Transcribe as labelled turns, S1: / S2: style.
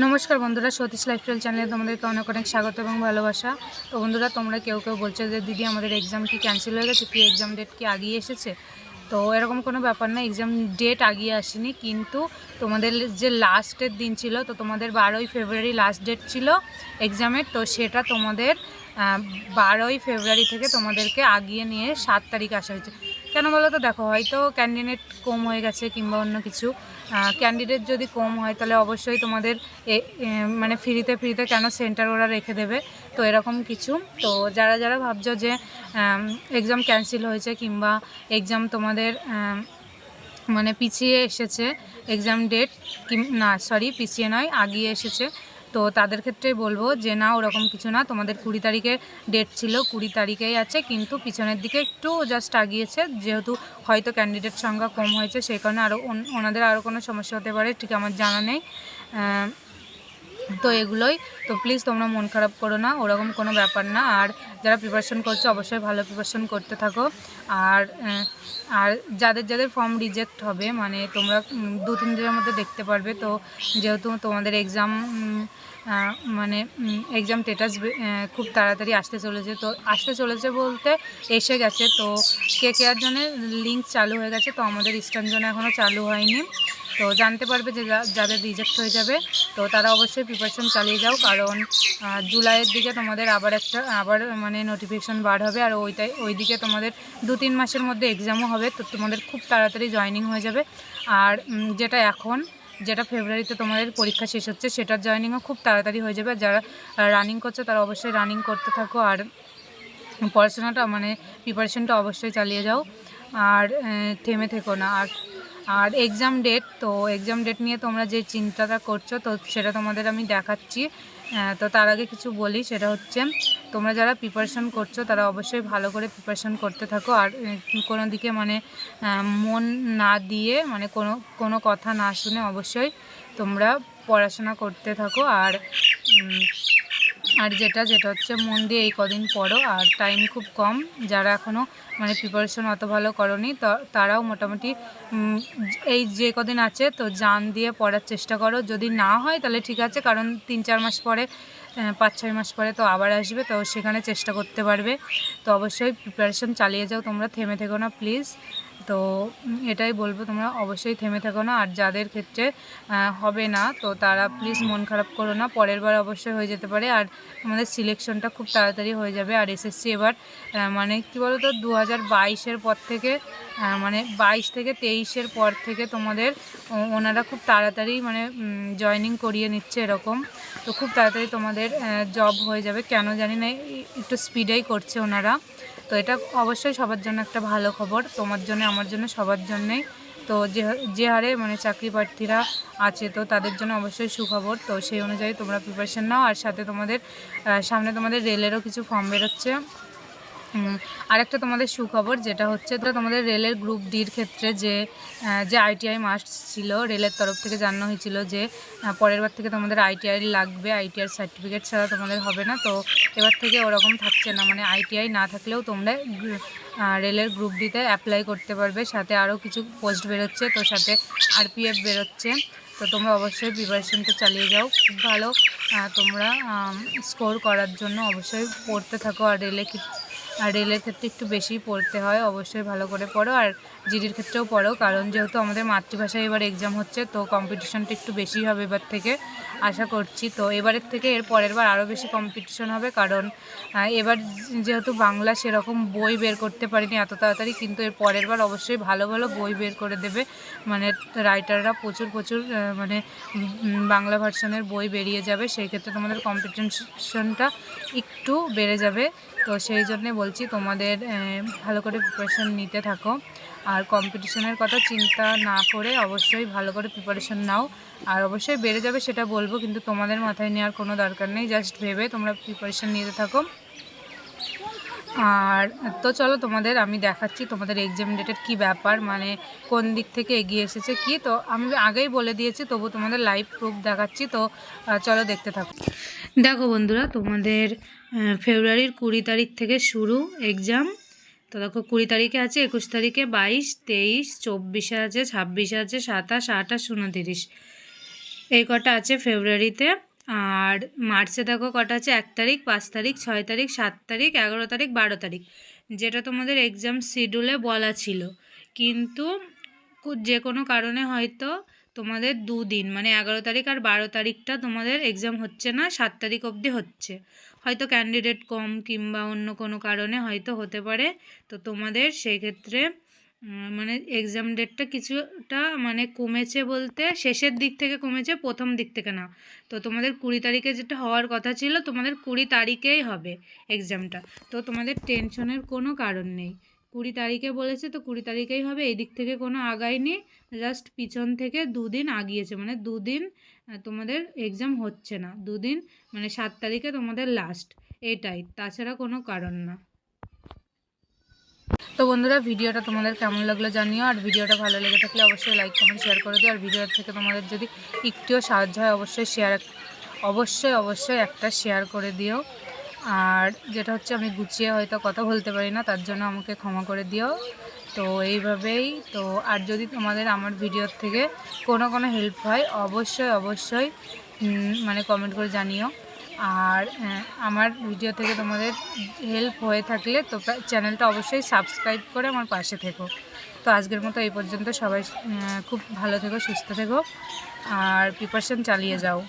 S1: নমস্কার বন্ধুরা, সতীশ লাইফস্টাইল চ্যানেলে তোমাদেরকে অনেক অনেক স্বাগত এবং ভালোবাসা। তো বন্ধুরা, তোমরা কেউ কেউ বলছো যে, দিদি, আমাদের এক্সাম কি ক্যান্সেল হয়ে গেছে? কি এক্সাম ডেট কি আগিয়ে এসেছে? তো এরকম কোনো ব্যাপার না এক্সাম ডেট আগিয়ে আসেনি। কিন্তু তোমাদের যে লাস্টের দিন ছিল, তো তোমাদের বারোই ফেব্রুয়ারি লাস্ট ডেট ছিল এক্সামের তো সেটা তোমাদের বারোই ফেব্রুয়ারি থেকে তোমাদেরকে আগিয়ে নিয়ে সাত তারিখ আসা হয়েছে। কেন বলো তো দেখো, হয়তো ক্যান্ডিডেট কম হয়ে গেছে কিংবা অন্য কিছু। ক্যান্ডিডেট যদি কম হয়, তাহলে অবশ্যই তোমাদের মানে ফ্রিতে ফ্রিতে কেন সেন্টার ওরা রেখে দেবে? তো এরকম কিছু। তো যারা যারা ভাবছ যে এক্সাম ক্যান্সেল হয়েছে কিংবা এক্সাম তোমাদের মানে পিছিয়ে এসেছে এক্সাম ডেট কি না সরি পিছিয়ে নয়, আগিয়ে এসেছে তো তাদের ক্ষেত্রেই বলব যে, না, ওরকম কিছু না। তোমাদের কুড়ি তারিখে ডেট ছিল, কুড়ি তারিখেই আছে, কিন্তু পিছনের দিকে একটু জাস্ট আগিয়েছে। যেহেতু হয়তো ক্যান্ডিডেট সংখ্যা কম হয়েছে, সেই কারণে আরও ওনাদের আরও কোনো সমস্যা হতে পারে, ঠিক আমার জানা নেই। তো এগুলোই। তো প্লিজ তোমরা মন খারাপ করো না, ওরকম কোনো ব্যাপার না। আর যারা প্রিপারেশন করছ, অবশ্যই ভালো প্রিপারেশন করতে থাকো। আর আর যাদের যাদের ফর্ম রিজেক্ট হবে মানে তোমরা দু, তিন দিনের মধ্যে দেখতে পারবে। তো যেহেতু তোমাদের এক্সাম মানে এক্সাম স্টেটাস খুব তাড়াতাড়ি আসতে চলেছে। তো আসতে চলেছে বলতে এসে গেছে। তো কে কেয়ার জন্য লিঙ্ক চালু হয়ে গেছে। তো আমাদের ইস্টার্ন জন্য এখনও চালু হয়নি। তো জানতে পারবে যে যাদের রিজেক্ট হয়ে যাবে, তো তারা অবশ্যই প্রিপারেশন চালিয়ে যাও। কারণ জুলাইয়ের দিকে তোমাদের আবার একটা, আবার মানে নোটিফিকেশন বার হবে, আর ওইটাই ওই দিকে তোমাদের দু তিন মাসের মধ্যে এক্সামও হবে, তো তোমাদের খুব তাড়াতাড়ি জয়েনিং হয়ে যাবে। আর যেটা এখন, যেটা ফেব্রুয়ারিতে তোমাদের পরীক্ষা শেষ হচ্ছে, সেটার জয়েনিংও খুব তাড়াতাড়ি হয়ে যাবে। যারা রানিং করছে, তারা অবশ্যই রানিং করতে থাকো। আর, পড়াশোনাটা মানে প্রিপারেশনটা অবশ্যই চালিয়ে যাও। আর থেমে থেকো না। আর আর এক্সাম ডেট তো এক্সাম ডেট নিয়ে তোমরা যে চিন্তাটা করছ, তো সেটা তোমাদের আমি দেখাচ্ছি। তো তার আগে কিছু বলি, সেটা হচ্ছে তোমরা যারা প্রিপারেশন করছ, তারা অবশ্যই ভালো করে প্রিপারেশন করতে থাকো। আর কোনো দিকে মানে মন না দিয়ে মানে কোনো কোনো কথা না শুনে অবশ্যই তোমরা পড়াশোনা করতে থাকো। আর আর যেটা যেটা হচ্ছে মন দিয়ে এই কদিন পড়ো, আর টাইম খুব কম। যারা এখনও মানে প্রিপারেশন অত ভালো করনি তারাও মোটামুটি এই যে কদিন আছে, তো জান দিয়ে পড়ার চেষ্টা করো। যদি না হয়, তাহলে ঠিক আছে, কারণ তিন, চার মাস পরে পাঁচ, ছয় মাস পরে তো আবার আসবে, তো সেখানে চেষ্টা করতে পারবে। তো অবশ্যই প্রিপারেশন চালিয়ে যাও তোমরা, থেমে থেকো না প্লিজ তো এটাই বলব, তোমরা অবশ্যই থেমে থাকো না। আর যাদের ক্ষেত্রে হবে না, তো তারা প্লিজ মন খারাপ করো না। পরের বার অবশ্যই হয়ে যেতে পারে। আর আমাদের সিলেকশনটা খুব তাড়াতাড়ি হয়ে যাবে। আর এসএসসি এবার মানে কী বলো তো দু হাজার পর থেকে মানে বাইশ থেকে তেইশের পর থেকে তোমাদের ওনারা খুব তাড়াতাড়ি মানে জয়নিং করিয়ে নিচ্ছে এরকম। তো খুব তাড়াতাড়ি তোমাদের জব হয়ে যাবে। কেন জানি না একটু স্পিডেই করছে ওনারা। তো এটা অবশ্যই সবার জন্য একটা ভালো খবর। তোমার জন্য, আমার জন্য, সবার জন্যেই। তো যে যে হারে মানে চাকরি প্রার্থীরা আছে, তো তাদের জন্য অবশ্যই সুখবর। তো সেই অনুযায়ী তোমরা প্রিপারেশান নাও। আর সাথে তোমাদের সামনে তোমাদের রেলেরও কিছু ফর্ম বেরোচ্ছে। আরেকটা তোমাদের সুখবর, যেটা হচ্ছে তো তোমাদের রেলের গ্রুপ ডির ক্ষেত্রে যে যে আইটিআই মাস্ট ছিল, রেলের তরফ থেকে জানানো হয়েছিল যে পরের বার থেকে তোমাদের আইটিআই লাগবে আইটিআই সার্টিফিকেট ছাড়া তোমাদের হবে না। তো এবার থেকে ওরকম থাকছে না মানে আইটিআই না থাকলেও তোমরা রেলের গ্রুপ ডিতে অ্যাপ্লাই করতে পারবে। সাথে আরও কিছু পোস্ট বেরোচ্ছে, তো সাথে আরপিএফ বেরোচ্ছে। তো তোমরা অবশ্যই প্রিপারেশনটা চালিয়ে যাও, খুব ভালো। তোমরা স্কোর করার জন্য অবশ্যই পড়তে থাকো আর রেলে আর রেলের ক্ষেত্রে একটু বেশি পড়তে হয়, অবশ্যই ভালো করে পড়ো। আর জিডির ক্ষেত্রেও পড়ো, কারণ যেহেতু আমাদের মাতৃভাষায় এবার এক্সাম হচ্ছে, তো কম্পিটিশনটা একটু বেশি হবে এবার থেকে, আশা করছি। তো এবারের থেকে এর পরের বার আরও বেশি কম্পিটিশন হবে, কারণ এবার যেহেতু বাংলা সেরকম বই বের করতে পারিনি এত তাড়াতাড়ি, কিন্তু এর পরের বার অবশ্যই ভালো ভালো বই বের করে দেবে। মানে রাইটাররা প্রচুর প্রচুর মানে বাংলা ভার্সনের বই বেরিয়ে যাবে, সেই ক্ষেত্রে তোমাদের কম্পিটিশনটা একটু বেড়ে যাবে। তো সেই জন্যে বলছি, তোমাদের ভালো করে প্রিপারেশন নিতে থাকো। আর কম্পিটিশনের কথা চিন্তা না করে অবশ্যই ভালো করে প্রিপারেশন নাও। আর অবশ্যই বেড়ে যাবে সেটা বলব, কিন্তু তোমাদের মাথায় নেওয়ার কোনো দরকার নেই। জাস্ট ভেবে তোমরা প্রিপারেশন নিতে থাকো। আর তো চলো তোমাদের, আমি দেখাচ্ছি তোমাদের এক্সাম ডেটের কী ব্যাপার মানে কোন দিক থেকে এগিয়ে এসেছে কি। তো আমি আগেই বলে দিয়েছি, তবু তোমাদের লাইভ প্রুফ দেখাচ্ছি, তো চলো দেখতে থাকো। দেখো বন্ধুরা, তোমাদের ফেব্রুয়ারির কুড়ি তারিখ থেকে শুরু এক্সাম তো দেখো, কুড়ি তারিখে আছে, একুশ তারিখে বাইশ, তেইশ, চব্বিশে আছে, ছাব্বিশে আছে, সাতাশ, আঠাশ, উনতিরিশ। এই কটা আছে ফেব্রুয়ারিতে। আর মার্চে দেখো কটা আছে এক তারিখ পাঁচ তারিখ ছয় তারিখ সাত তারিখ এগারো তারিখ বারো তারিখ। যেটা তোমাদের এক্সাম শিডিউলে বলা ছিল। কিন্তু যে কোনো কারণে হয়তো তোমাদের দুদিন মানে এগারো তারিখ আর বারো তারিখটা তোমাদের এক্সাম হচ্ছে না সাত তারিখ অবধি হচ্ছে। হয়তো ক্যান্ডিডেট কম কিংবা অন্য কোনো কারণে হয়তো হতে পারে। তো তোমাদের সেই ক্ষেত্রে উম, মানে এক্সাম ডেটটা কিছুটা মানে কমেছে বলতে শেষের দিক থেকে কমেছে, প্রথম দিক থেকে না। তো তোমাদের কুড়ি তারিখে যেটা হওয়ার কথা ছিল, তোমাদের কুড়ি তারিখেই হবে এক্সামটা তো তোমাদের টেনশনের কোনো কারণ নেই। কুড়ি তারিখে বলেছে তো কুড়ি তারিখেই হবে, এই দিক থেকে কোনো আগায়নি জাস্ট পিছন থেকে দুদিন আগিয়েছে। মানে দুদিন তোমাদের এক্সাম হচ্ছে না। দুদিন মানে সাত তারিখে তোমাদের লাস্ট এটাই। তাছাড়া কোনো কারণ না। তো বন্ধুরা, ভিডিওটা তোমাদের কেমন লাগল জানিও, আর ভিডিওটা ভালো লেগে থাকলে অবশ্যই লাইক কমেন্ট শেয়ার করে দিও, আর ভিডিও থেকে তোমাদের যদি একটুও সাহায্য হয়, অবশ্যই শেয়ার অবশ্যই অবশ্যই একটা শেয়ার করে দিও। আর যেটা হচ্ছে, আমি গুছিয়ে হয়তো কথা বলতে পারি না, তার জন্য আমাকে ক্ষমা করে দিও। তো এইভাবেই, তো আর যদি তোমাদের আমার ভিডিওর থেকে কোনো কোনো হেল্প হয়, অবশ্যই অবশ্যই মানে কমেন্ট করে জানিও। আর আমার ভিডিও থেকে তোমাদের হেল্প হয়ে থাকলে তো চ্যানেলটা অবশ্যই সাবস্ক্রাইব করে আমার পাশে থেকো। তো আজকের মতো এই পর্যন্ত সবাই খুব ভালো থেকো, সুস্থ থেকো, আর প্রিপারেশান চালিয়ে যাও।